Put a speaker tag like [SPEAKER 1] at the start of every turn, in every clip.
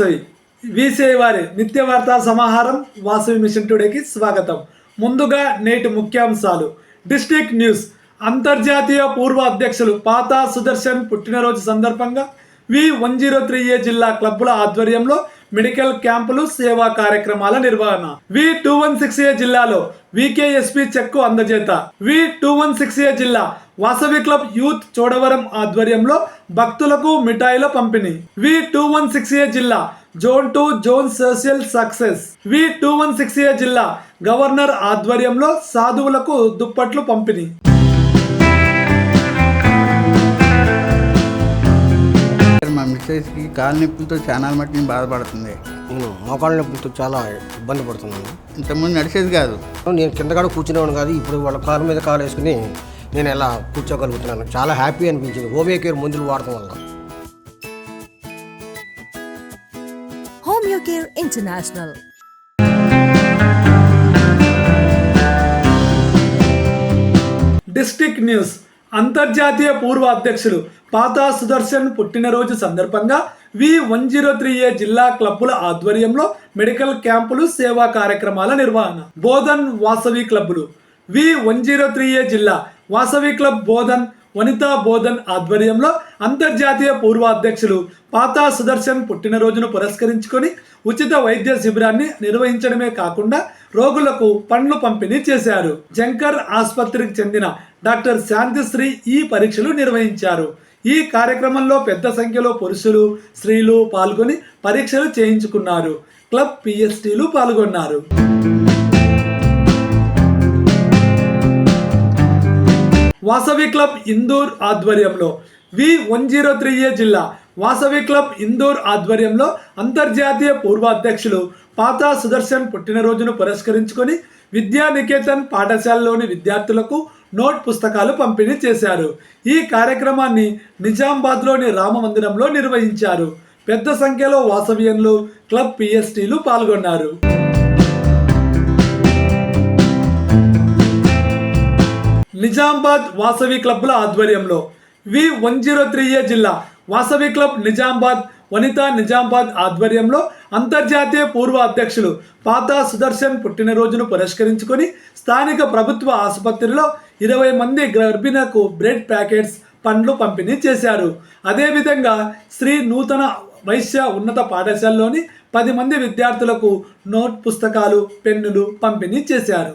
[SPEAKER 1] వాసవి. వీసే వారి నిత్య వార్తా సమాహారం వాసవి మిషన్ టుడేకి స్వాగతం. ముందుగా నేటి ముఖ్యాంశాలు. District news. అంతర్జాతీయ పూర్వ అధ్యక్షులు పాతా సుదర్శన్ పుట్టినరోజు సందర్భంగా V one zero three A జిల్లా క్లబ్బుల ఆధ్వర్యంలో మెడికల్ క్యాంపులు సేవా కార్యక్రమాల నిర్వహణ. V two one six A జిల్లాలో VKSP cheque అందజేత. V two one six A జిల్లా వాసవి క్లబ్ యూత్ చోడవరం ఆధ్వర్యంలో భక్తులకు మిఠాయిల పంపిణీ. V two one six A జిల్లా zone two zone social success. V two one six A జిల్లా గవర్నర్ ఆధ్వర్యంలో సాధువులకు దుప్పట్లు పంపిణీ.
[SPEAKER 2] మిస్సెస్కి కాలు నొప్పులతో చాలా మట్టి నేను బాధపడుతుంది.
[SPEAKER 3] నేను మోకాళ్ళ నొప్పులతో చాలా ఇబ్బంది పడుతున్నాను.
[SPEAKER 2] ఇంతకుముందు నడిచేది కాదు.
[SPEAKER 3] నేను కింద కూడా కూర్చునేవాడు కాదు ఇప్పుడు వాళ్ళ కాలు మీద కాలు వేసుకుని నేను ఎలా కూర్చోగలుగుతున్నాను. చాలా హ్యాపీ అనిపించింది. హోమియో కేర్ మందులు వాడటం వల్ల.
[SPEAKER 4] Homeocare International.
[SPEAKER 1] District news. అంతర్జాతీయ పూర్వ అధ్యక్షులు పాతా సుదర్శన్ పుట్టినరోజు సందర్భంగా V one zero three A జిల్లా క్లబ్బుల ఆధ్వర్యంలో మెడికల్ క్యాంపులు సేవా కార్యక్రమాల నిర్వహణ. బోధన్ వాసవి క్లబ్బులు. V one zero three A జిల్లా వాసవి క్లబ్ బోధన్ వనితా బోధన్ ఆధ్వర్యంలో అంతర్జాతీయ పూర్వాధ్యక్షులు పాతా సుదర్శన్ పుట్టినరోజును పురస్కరించుకొని ఉచిత వైద్య శిబిరాన్ని నిర్వహించడమే కాకుండా రోగులకు పండ్లు పంపిణీ చేశారు. జంకర్ ఆసుపత్రికి చెందిన డాక్టర్ శాంతిశ్రీ ఈ పరీక్షలు నిర్వహించారు. ఈ కార్యక్రమంలో పెద్ద సంఖ్యలో పురుషులు స్త్రీలు పాల్గొని పరీక్షలు చేయించుకున్నారు. క్లబ్ పిఎస్టీలు పాల్గొన్నారు. వాసవి క్లబ్ ఇందూర్ ఆధ్వర్యంలో. V one zero three A జిల్లా వాసవి క్లబ్ ఇందూర్ ఆధ్వర్యంలో అంతర్జాతీయ పూర్వాధ్యక్షులు పాత పాతా సుదర్శన్ పుట్టినరోజును పురస్కరించుకొని విద్యా నికేతన్ పాఠశాలలోని విద్యార్థులకు నోట్ పుస్తకాలు పంపిణీ చేశారు. ఈ కార్యక్రమాన్ని నిజామాబాద్లోని రామ మందిరంలో నిర్వహించారు. పెద్ద సంఖ్యలో వాసవియన్లు క్లబ్ పిఎస్టీలు పాల్గొన్నారు. నిజామాబాద్ వాసవి క్లబ్ల ఆధ్వర్యంలో V one zero three A జిల్లా వాసవి క్లబ్ నిజామాబాద్ వనిత నిజామాబాద్ ఆధ్వర్యంలో అంతర్జాతీయ పూర్వ అధ్యక్షులు పాతా సుదర్శన్ పుట్టినరోజును పురస్కరించుకొని స్థానిక ప్రభుత్వ ఆసుపత్రిలో ఇరవై మంది గర్భిణకు బ్రెడ్ ప్యాకెట్స్ పండ్లు పంపిణీ చేశారు. అదేవిధంగా శ్రీ నూతన వైశ్య ఉన్నత పాఠశాలలోని పది మంది విద్యార్థులకు నోట్ పుస్తకాలు పెన్నులు పంపిణీ చేశారు.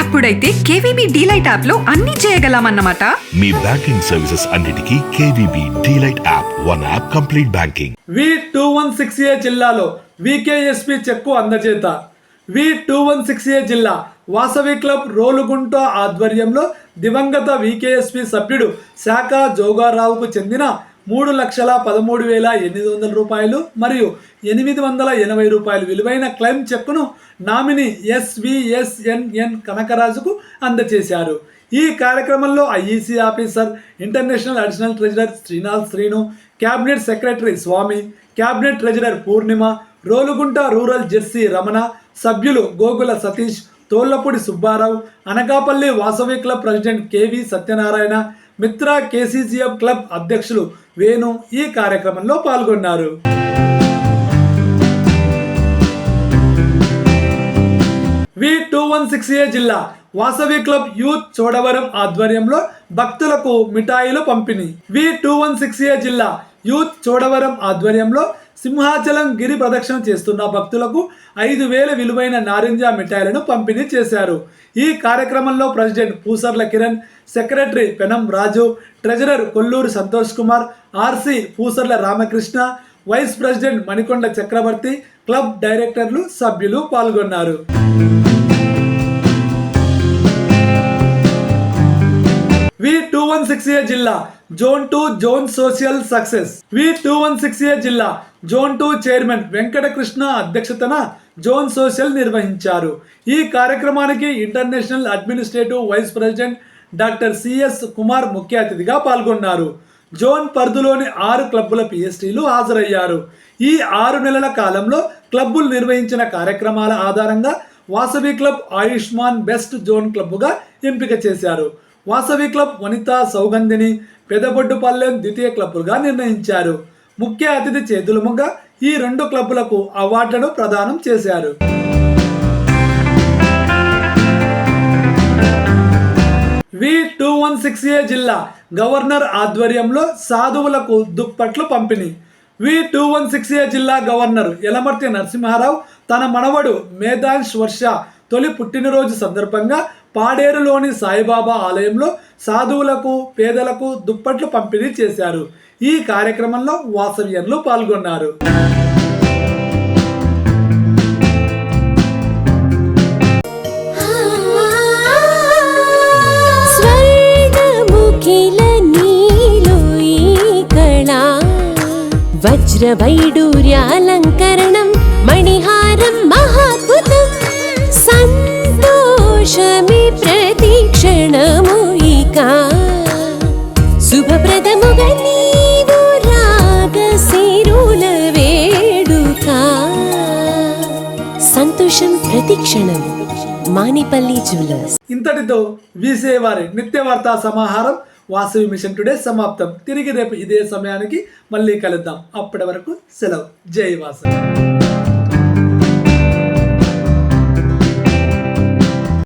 [SPEAKER 5] అప్పుడైతే కేవీబీ డీలైట్ యాప్లో అన్ని చేయగలమన్నమాట.
[SPEAKER 6] మీ బ్యాంకింగ్ సర్వీసెస్ అన్నిటికీ KVB DLite app one app complete banking.
[SPEAKER 1] V two one six A జిల్లాలో VKSP cheque అందజేత V two one six A జిల్లా వాసవి క్లబ్ రోలుగుంట ఆధ్వర్యంలో దివంగత వికేఎస్పి సభ్యుడు శాఖ జోగారావుకు చెందిన మూడు లక్షల పదమూడు వేల ఎనిమిది వందల రూపాయలు మరియు ఎనిమిది వందల ఎనభై రూపాయలు విలువైన క్లెయిమ్ చెక్కును నామిని ఎస్విఎస్ఎన్ఎన్ కనకరాజుకు అందజేశారు. ఈ కార్యక్రమంలో IEC officer international additional treasurer Srinath Srinu cabinet secretary Swamy cabinet treasurer Purnima Rolugunta rural Jersey Ramana సభ్యులు Gokula Satish Tollapudi Subbarao Anakapalli Vasavi club president KV Satyanarayana Mitra KCGF club అధ్యక్షులు వేణు ఈ కార్యక్రమంలో పాల్గొన్నారు. V two one six A జిల్లా Vasavi club youth Chodavaram ఆధ్వర్యంలో భక్తులకు మిఠాయిలు పంపిణీ. V two one six A జిల్లా యూత్ చోడవరం ఆధ్వర్యంలో సింహాచలం గిరి ప్రదక్షిణ చేస్తున్న భక్తులకు ఐదు వేల విలువైన నారింజ మిఠాయిలను పంపిణీ చేశారు. ఈ కార్యక్రమంలో president Pusarla Kiran secretary Penam Raju treasurer Kolluru Santosh Kumar RC Pusarla Ramakrishna vice president Manikonda Chakravarthy club డైరెక్టర్లు సభ్యులు పాల్గొన్నారు. V two one six A జిల్లా zone two zone social success V two one six A జిల్లా zone two chairman Venkatakrishna అధ్యక్షతన zone social నిర్వహించారు. ఈ కార్యక్రమానికి international administrative vice president doctor CS Kumar ముఖ్య అతిథిగా పాల్గొన్నారు. జోన్ పరిధిలోని ఆరు క్లబ్బుల పిఎస్టీలు హాజరయ్యారు. ఈ ఆరు నెలల కాలంలో క్లబ్బులు నిర్వహించిన కార్యక్రమాల ఆధారంగా Vasavi club Ayushman best zone క్లబ్గా ఎంపిక చేశారు. వాసవి క్లబ్ వనిత సౌగంధిని పెదబొడ్డుపల్లెం ద్వితీయ క్లబ్బులుగా నిర్ణయించారు. ముఖ్య అతిథి చేతులముగా ఈ రెండు క్లబ్బులకు అవార్డులను ప్రదానం చేశారు. V two one six A జిల్లా గవర్నర్ ఆధ్వర్యంలో సాధువులకు దుప్పట్లు పంపిణీ. V two one six A జిల్లా గవర్నర్ యలమర్తి నరసింహారావు తన మనవడు మేధాంశ్ వర్ష తొలి పుట్టినరోజు సందర్భంగా పాడేరులోని సాయిబాబా ఆలయంలో సాధువులకు పేదలకు దుప్పట్లు పంపిణీ చేశారు. ఈ కార్యక్రమంలో వాసవ్యంలు పాల్గొన్నారు.
[SPEAKER 4] స్వర్గముఖిల నీలో సంతోషమి ప్రతిక్షణము ఇక. శుభప్రదముగా నీవు రాగ సిరుల వేడుక. సంతోషం ప్రతిక్షణం మానిపల్లి జ్యువెలర్స్.
[SPEAKER 1] ఇంతటితో విజయవారి నిత్య వార్తా సమాహారం వాసవి మిషన్ టుడే సమాప్తం. తిరిగి రేపు ఇదే సమయానికి మళ్ళీ కలుద్దాం. అప్పటి వరకు సెలవు. జై వాసవి.